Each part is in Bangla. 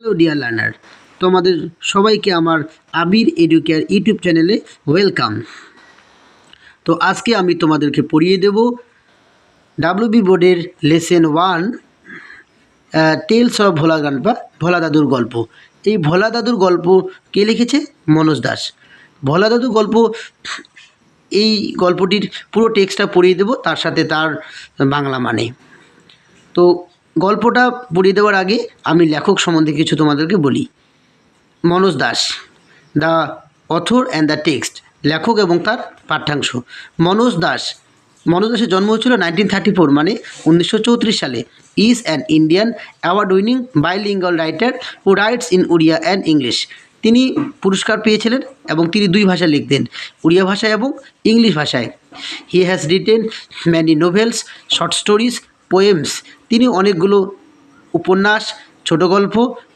হ্যালো ডিয়ার লার্নার তোমাদের সবাইকে আমার আবির এডুকেয়ার ইউটিউব চ্যানেলে ওয়েলকাম তো আজকে আমি তোমাদেরকে পড়িয়ে দেব ডাব্লিউবি বোর্ডের lesson one tales of Bhola grandpa Bhola দাদুর গল্প। এই ভোলা দাদুর গল্প কে লিখেছে? মনোজ দাস। ভোলা দাদুর গল্প, এই গল্পটির পুরো টেক্সটটা পড়িয়ে দেব, তার সাথে তার বাংলা মানে। তো গল্পটা পড়িয়ে দেওয়ার আগে আমি লেখক সম্বন্ধে কিছু তোমাদেরকে বলি। Manoj Das, the author and the text, লেখক এবং তার পাঠ্যাংশ। মনোজ দাস, মনোজ দাসের জন্ম হয়েছিল নাইনটিন থার্টি ফোর মানে উনিশশো চৌত্রিশ সালে। Is an Indian award winning bilingual writer who writes in Oriya and English তিনি পুরস্কার পেয়েছিলেন এবং তিনি দুই ভাষায় লিখতেন, উড়িয়া ভাষায় এবং ইংলিশ ভাষায়। He has written many novels short stories poems তিনি অনেকগুলো উপন্যাস, ছোট গল্প,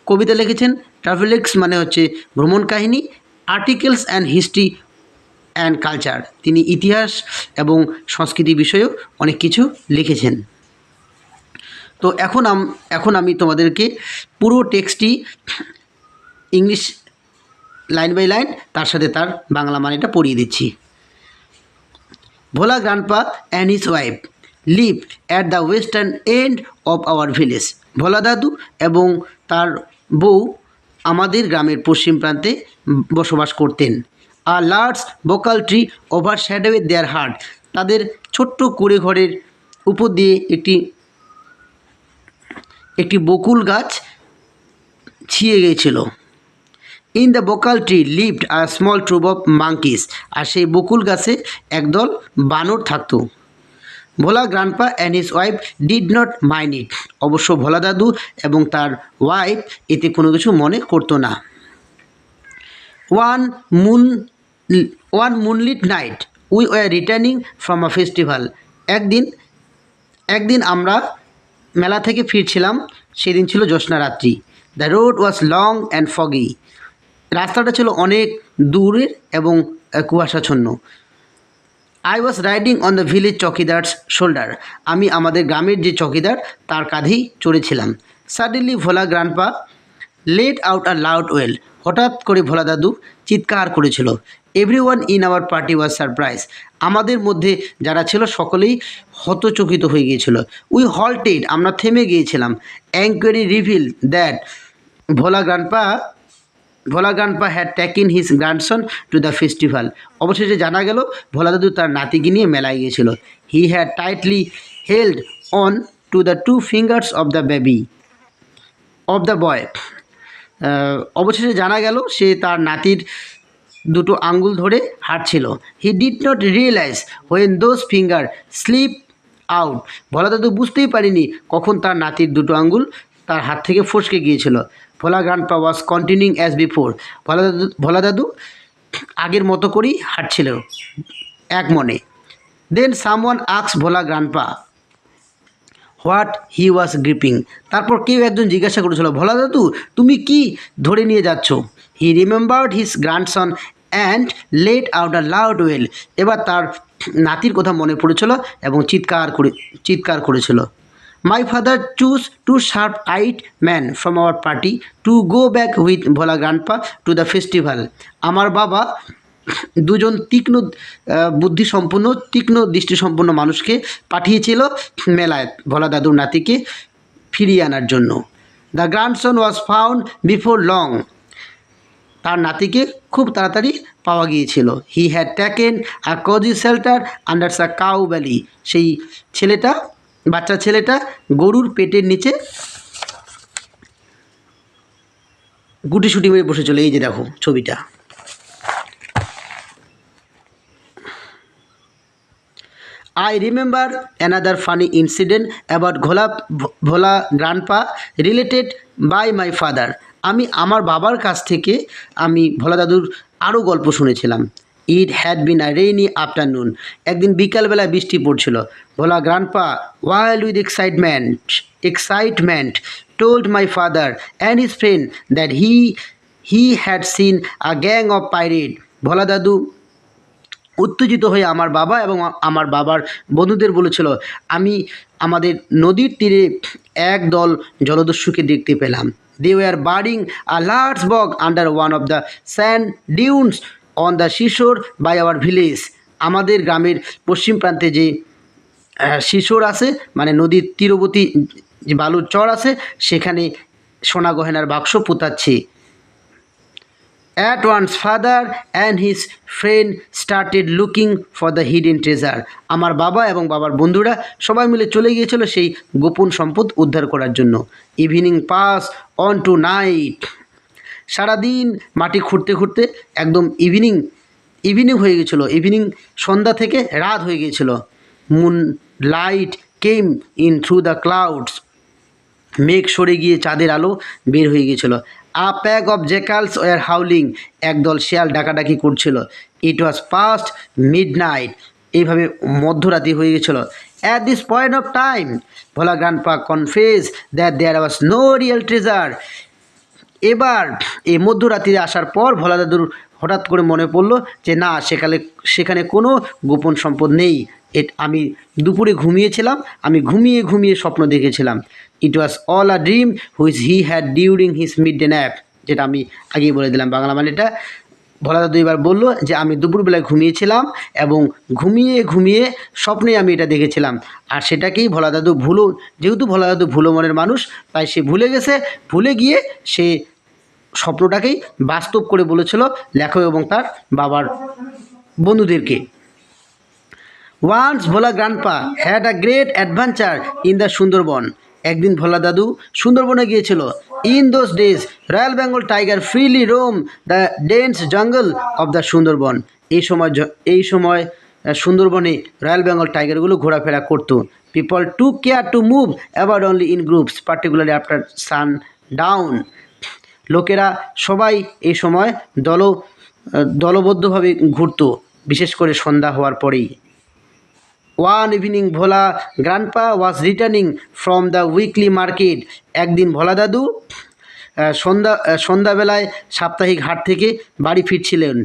কবিতা লিখেছেন। ট্রাভেলেক্স মানে হচ্ছে ভ্রমণ কাহিনী articles and history and culture তিনি ইতিহাস এবং সংস্কৃতি বিষয়েও অনেক কিছু লিখেছেন। তো এখন এখন আমি তোমাদেরকে পুরো টেক্সটটি ইংলিশ লাইন বাই লাইন তার সাথে তার বাংলা মানেটা পড়িয়ে দিচ্ছি। Bhola grandpa and his wife live at the western end of our village Bhola দাদু এবং তার বউ আমাদের গ্রামের পশ্চিম প্রান্তে বসবাস করতেন। আর large bakul tree overshadowed their hut তাদের ছোট্ট কুড়ে ঘরের উপর দিয়ে একটি একটি বকুল গাছ ছিঁয়ে গিয়েছিল। In the bakul tree lived a small troop of monkeys আর সেই বকুল গাছে একদল বানর থাকতো। Bhola grandpa and his wife did not mind it অবশ্য ভোলা দাদু এবং তার ওয়াইফ এতে কোনো কিছু মনে করতো না। One moon one moonlit night we were returning from a festival একদিন একদিন আমরা মেলা থেকে ফিরছিলাম, সেদিন ছিল জ্যোৎস্না রাত্রি। The road was long and foggy রাস্তাটা ছিল অনেক দূরের এবং কুয়াশাচ্ছন্ন। I was riding on the village chowkidar's shoulder আমি আমাদের গ্রামের যে চকিদার, তার কাঁধেই চড়েছিলাম। Suddenly Bhola grandpa let out a loud wail হঠাৎ করে ভোলা দাদু চিৎকার করেছিল। Everyone in our party was surprised আমাদের মধ্যে যারা ছিল, সকলেই হতচকিত হয়ে গিয়েছিল। উই হল্টেড আমরা থেমে গিয়েছিলাম। Enquiry revealed that Bhola grandpa Bhola grandpa had taken his grandson to the festival অবশেষে জানা গেল ভোলা দাদু তার নাতিকে নিয়ে মেলায় গিয়েছিল। He had tightly held on to the two fingers of the baby of the boy অবশেষে জানা গেল, সে তার নাতির দুটো আঙ্গুল ধরে হাঁটছিল। He did not realise when those finger slip out Bhola দাদু বুঝতেই পারিনি কখন তার নাতির দুটো আঙ্গুল তার হাত থেকে ফসকে গিয়েছিল। Bhola grandpa was continuing as before Bhola দাদু ভোলা দাদু, আগের মতো করেই হাঁটছিল। এক মনে। Then someone আক্স Bhola grandpa what he was gripping তারপর কেউ একজন জিজ্ঞাসা করেছিল, ভোলা দাদু, তুমি কি ধরে নিয়ে যাচ্ছ? He remembered his grandson and let out a loud wail এবার তার নাতির কথা মনে পড়েছিল এবং চিৎকার করে, চিৎকার করেছিল। My father choose two sharp eight man from our party to go back with Bhola grandpa to the festival আমার বাবা দুজন তীক্ষ্ণ বুদ্ধিসম্পন্ন, তীক্ষ্ণ দৃষ্টিসম্পন্ন মানুষকে পাঠিয়েছিল মেলায় ভোলা দাদুর নাতিকে ফিরিয়ে আনার জন্য। The grandson was found before long তার নাতিকে খুব তাড়াতাড়ি পাওয়া গিয়েছিল। He had taken a cosy shelter under সা কাউ ভ্যালি সেই ছেলেটা বাচ্চা ছেলেটা গরুর পেটের নিচে গুটি গুটিসুটি মেরে বসে চলে। এই যে দেখো ছবিটা। I remember another funny incident about ঘোলা Bhola grandpa related by my father আমি আমার বাবার কাছ থেকে আমি ভোলা দাদুর আরও গল্প শুনেছিলাম। It had been a rainy afternoon একদিন বিকালবেলা বৃষ্টি পড়ছিল। Bhola grandpa wild with excitement excitement told my father and his friend that he he had seen a gang of pirate Bhola দাদু, উত্তেজিত হয়ে আমার বাবা এবং আমার বাবার বন্ধুদের বলেছিল, আমি আমাদের নদীর তীরে একদল জলদস্যুকে দেখতে পেলাম। They were burying a large bag under one of the sand dunes on the seashore by our village আমাদের গ্রামের পশ্চিম প্রান্তে যে শিশোর আছে মানে নদীর তীরবর্তী যে বালুর চর আছে সেখানে সোনা গহেনার বাক্স পোতাচ্ছে। At once, father and his friend started looking for the hidden treasure. আমার বাবা এবং বাবার বন্ধুরা সবাই মিলে চলে গিয়েছিল সেই গোপন সম্পদ উদ্ধার করার জন্য। Evening passed on to night সারাদিন মাটি খুঁড়তে খুঁড়তে একদম ইভিনিং ইভিনিং হয়ে গেছিল। ইভিনিং সন্ধ্যা থেকে রাত হয়ে গিয়েছিল moonlight came in through the clouds মেঘ সরে গিয়ে চাঁদের আলো বের হয়ে গিয়েছিল a pack of jackals were howling একদল শেয়াল ডাকাডাকি করছিল। It was past midnight এইভাবে মধ্যরাতি হয়ে গেছিল। At this point of time Bhola grandpa confess that there was no real treasure এবার এই মধ্যরাত্রিরে আসার পর ভোলা দাদুর হঠাৎ করে মনে পড়ল যে, না, সেখানে সেখানে কোনো গোপন সম্পদ নেই। আমি দুপুরে ঘুমিয়েছিলাম। আমি ঘুমিয়ে ঘুমিয়ে স্বপ্ন দেখেছিলাম। It was all a dream which he had during his midday nap যেটা আমি আগেই বলে দিলাম বাংলা মানেটা। ভোলা দাদু এবার বলল যে, আমি দুপুরবেলায় ঘুমিয়েছিলাম এবং ঘুমিয়ে ঘুমিয়ে স্বপ্নে আমি এটা দেখেছিলাম। আর সেটাকেই ভোলা দাদু ভুলো, যেহেতু ভোলা দাদু ভুলো মনের মানুষ, তাই সে ভুলে গেছে। ভুলে গিয়ে সে স্বপ্নটাকেই বাস্তব করে বলেছিল লেখক এবং তার বাবার বন্ধুদেরকে। Once Bhola grandpa had a great adventure in the Sundarban. একদিন ভোলা দাদু সুন্দরবনে গিয়েছিল। In those days, royal Bengal tiger freely roam the dense jungle of the Sundarban. এই সময় এই সময় সুন্দরবনে রয়্যাল বেঙ্গল টাইগারগুলো ঘোরাফেরা করতো। People to care to move about only in groups, particularly after sundown. লোকেরা সবাই এই সময় দল দলবদ্ধভাবে ঘুরত, বিশেষ করে সন্ধ্যা হওয়ার পরেই। One evening Bhola, grandpa was returning from the weekly market. একদিন ভোলা দাদু সন্ধ্যা সন্ধ্যাবেলায় সাপ্তাহিক হাট থেকে বাড়ি ফিরছিলেন।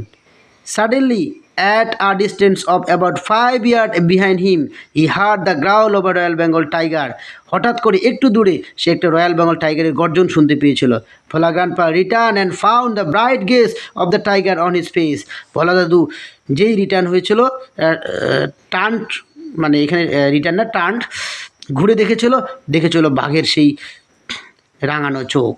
Suddenly at a distance of about five yard behind him he heard the growl over royal Bengal tiger হঠাৎ করে একটু দূরে, সে একটা রয়্যাল বেঙ্গল টাইগারের গর্জন শুনতে পেয়েছিল। Bhola grandpa return and found the bright gaze of the tiger on his face Bhola দাদু, যেই রিটার্ন হয়েছিল টান্ট মানে এখানে রিটার্ন না টান্ট ঘুরে দেখেছিল দেখেছিল বাঘের সেই রাঙানো চোখ।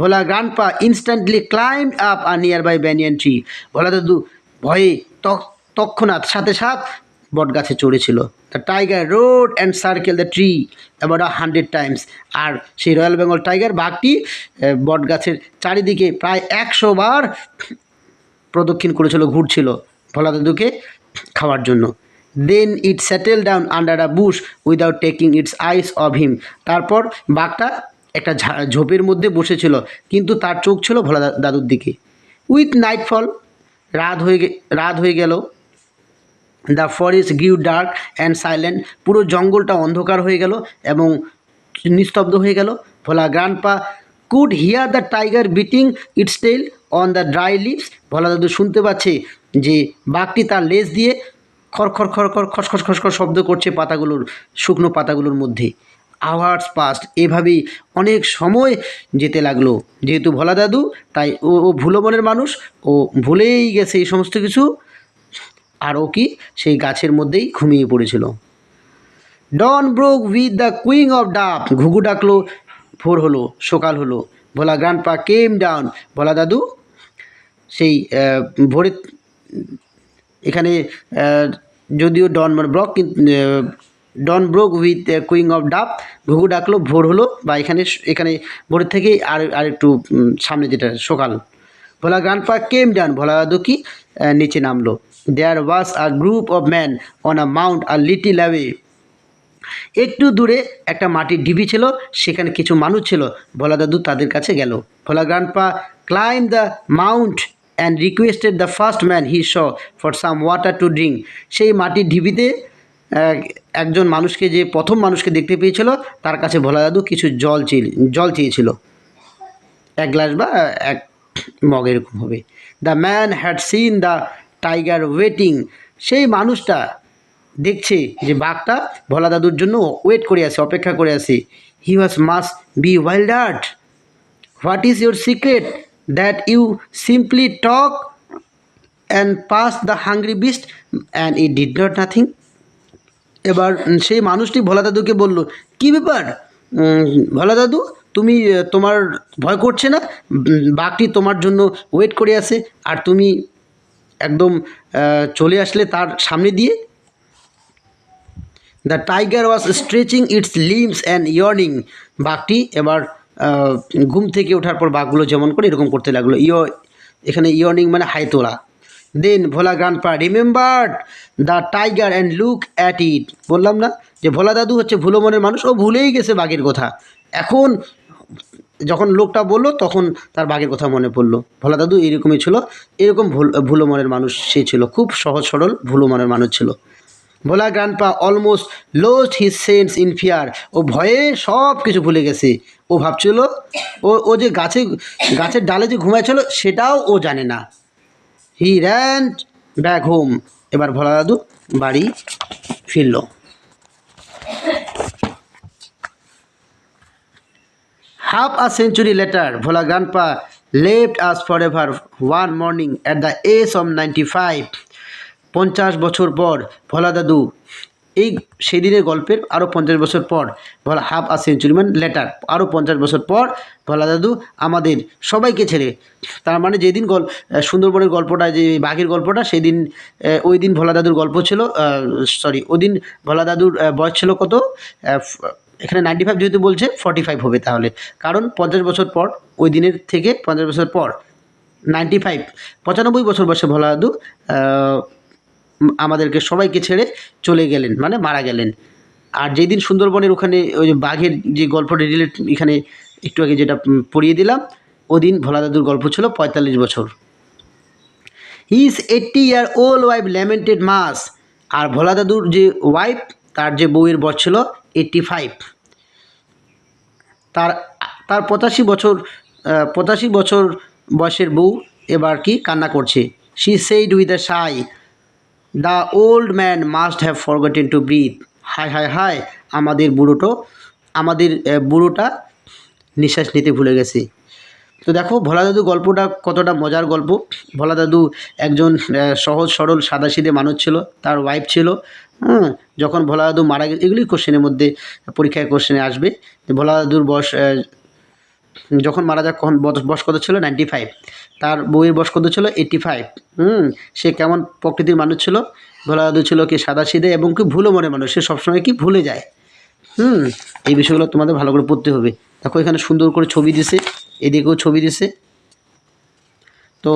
Bhola grandpa instantly climb up a nearby banyan tree Bhola দাদু ভয়ে তৎ- তৎক্ষণাৎ সাথে সাথ বট গাছে চড়েছিল। The tiger roared and circle the tree about a hundred times আর সেই রয়্যাল বেঙ্গল টাইগার বাঘটি বট গাছের চারিদিকে প্রায় একশো বার প্রদক্ষিণ করেছিল, ঘুরছিল ভোলা দাদুকে খাওয়ার জন্য। Then it settle down under a bush without taking its eyes off him তারপর বাঘটা একটা ঝোপের মধ্যে বসেছিল, কিন্তু তার চোখ ছিল ভোলা দাদুর দিকে। উইথ নাইটফল রাত হয়ে রাত হয়ে গেল। The forest grew dark and silent পুরো জঙ্গলটা অন্ধকার হয়ে গেল এবং নিস্তব্ধ হয়ে গেল। Bhola grandpa could hear the tiger beating its tail on the dry leaves Bhola দাদু শুনতে পাচ্ছে যে বাঘটি তার লেজ দিয়ে খর খর খর খর খসখস খসখস শব্দ করছে পাতাগুলোর, শুকনো পাতাগুলোর মধ্যে। Hours passed. এভাবেই অনেক সময় যেতে লাগল। যেহেতু ভোলা দাদু, তাই ও ও ভুলো মনের মানুষ। ও ভুলেই গেছে এই সমস্ত কিছু। আর ও কি সেই গাছের মধ্যেই ঘুমিয়ে পড়েছিল। Dawn broke with the cooing of dove. ঘুঘু ডাকলো, ভোর হলো, সকাল হলো। ভোলা গ্রান্ড পা কেম ডাউন। ভোলা দাদু, সেই ভোরে, এখানে যদিও ডন মানে broke dawn broke with cooing of dove. ঘুঘু ডাকলো, ভোর হলো, বা এখানে এখানে ভোরের থেকেই আর আর একটু সামনে যেটা সকাল। ভোলা গ্রান্ড পা কেম ডান? ভোলা দাদু কি নিচে নামলো। There was a group of man on a mount a little away একটু দূরে একটা মাটির ঢিবি ছিল, সেখানে কিছু মানুষ ছিল। ভোলা দাদু তাদের কাছে গেল। Bhola grandpa climb the mount and requested the first man he saw for some water to drink সেই মাটির ঢিবিতে একজন মানুষকে যে প্রথম মানুষকে দেখতে পেয়েছিল, তার কাছে ভোলা দাদু কিছু জল চেয়ে, জল চেয়েছিল। এক গ্লাস বা, এক মগ এরকম হবে। The man had seen the tiger waiting সেই মানুষটা দেখছে যে বাঘটা ভোলা দাদুর জন্য ওয়েট করে আছে, অপেক্ষা করে আছে। He was must be wild art what is your secret that you simply talk and pass the hungry beast and it did not nothing এবার সেই মানুষটি ভোলা দাদুকে বলল, কী ব্যাপার? ভোলা দাদু, তুমি তোমার ভয় করছে না? বাঘটি তোমার জন্য ওয়েট করে আছে, আর তুমি একদম চলে আসলে তার সামনে দিয়ে? The tiger was stretching its limbs and ইয়র্নিং বাঘটি এবার ঘুম থেকে ওঠার পর বাঘগুলো যেমন করে এরকম করতে লাগল। ইয় এখানে ইয়র্নিং মানে হাই তোলা then Bhola grandpa remembered the tiger and look at it বললাম না যে ভোলা দাদু হচ্ছে ভুলো মনের মানুষ, ও ভুলেই গেছে বাঘের কথা। এখন যখন লোকটা বলল, তখন তার বাঘের কথা মনে পড়ল। ভোলা দাদু এরকমই ছিল, এরকম ভুল, ভুলো মনের মানুষ সে ছিল। খুব সহজ সরল ভুলো মনের মানুষ ছিল। Bhola grandpa almost lost his sense in fear ও ভয়ে সব কিছু ভুলে গেছে। ও ভাবছিল, ও ও যে গাছে, গাছের ডালে যে ঘুমাইছিল সেটাও ও জানে না। হি র্যান্ড ব্যাক হোম এবার ভোলা দাদু বাড়ি ফিরল। Half a century later Bhola grandpa left us forever one morning at the age of ninety five পঞ্চাশ বছর পর ভোলা দাদু এই সেদিনের গল্পের আরও পঞ্চাশ বছর পর ভোলা হাফ আ সেঞ্চুরি মানে লেটার আরও পঞ্চাশ বছর পর ভোলা দাদু আমাদের সবাইকে ছেড়ে। তার মানে যেদিন গল সুন্দরবনের গল্পটা, যে বাঘের গল্পটা, সেদিন ওই দিন ভোলা দাদুর গল্প ছিল সরি ওই দিন ভোলা দাদুর বয়স ছিল কত? এখানে নাইনটি ফাইভ যেহেতু বলছে ফর্টি ফাইভ হবে তাহলে। কারণ পঞ্চাশ বছর পর, ওই দিনের থেকে পঞ্চাশ বছর পর নাইনটি ফাইভ পঁচানব্বই বছর বয়সে ভোলা দাদু আমাদেরকে সবাইকে ছেড়ে চলে গেলেন মানে মারা গেলেন। আর যেই দিন সুন্দরবনের ওখানে ওই বাঘের যে গল্পটা রিলেট এখানে একটু আগে যেটা পড়িয়ে দিলাম, ওদিন ভোলা দাদুর গল্প ছিল পঁয়তাল্লিশ বছর। His eighty year old wife lamented মাস আর ভোলা দাদুর যে ওয়াইফ তার যে বউয়ের বয়স ছিল এইট্টি ফাইভ তার তার পঁচাশি বছর পঁচাশি বছর বয়সের বউ এবার কি কান্না করছে। She said with a sigh the old man must have forgotten to breathe হায় হায় হায়, আমাদের বুড়োটো, আমাদের বুড়োটা নিঃশ্বাস নিতে ভুলে গেছে। তো দেখো, ভোলা দাদু গল্পটা কতটা মজার গল্প। ভোলা দাদু একজন সহজ, সরল, সাদাসিধে মানুষ ছিল, তার ওয়াইফ ছিল, হুম, যখন ভোলা দাদু মারা গেছে এগুলি কোশ্চেনের মধ্যে, পরীক্ষায় কোশ্চেনে আসবে। ভোলা দাদুর বয়স যখন মারা যাক কখন? বয়স কত ছিল? নাইনটি ফাইভ তার বউয়ের বয়স কত ছিল? এইটটি ফাইভ হুম? সে কেমন প্রকৃতির মানুষ ছিল? ভোলা দাদু ছিল কি সাদাসিধে এবং কি ভুলো মনে মানুষ? সে সবসময় কি ভুলে যায়? হুম? এই বিষয়গুলো তোমাদের ভালো করে পড়তে হবে। দেখো, এখানে সুন্দর করে ছবি দিছে। এদিকেও ছবি দিছে। তো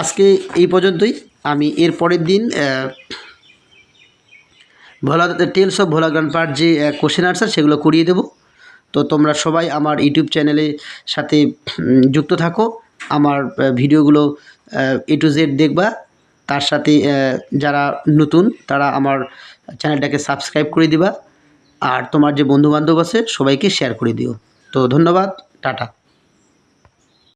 আজকে এই পর্যন্তই। আমি এর পরের দিন Bhola tales of Bhola grandpa যে কোশ্চেন আনসার সেগুলো করিয়ে দেবো। তো তোমরা সবাই আমার ইউটিউব চ্যানেলের সাথে যুক্ত থাকো। আমার ভিডিওগুলো এ টু জেড দেখবা। তার সাথে যারা নতুন, তারা আমার চ্যানেলটাকে সাবস্ক্রাইব করে দিবা। আর তোমার যে বন্ধুবান্ধব আছে, সবাইকে শেয়ার করে দিও। তো ধন্যবাদ, টাটা।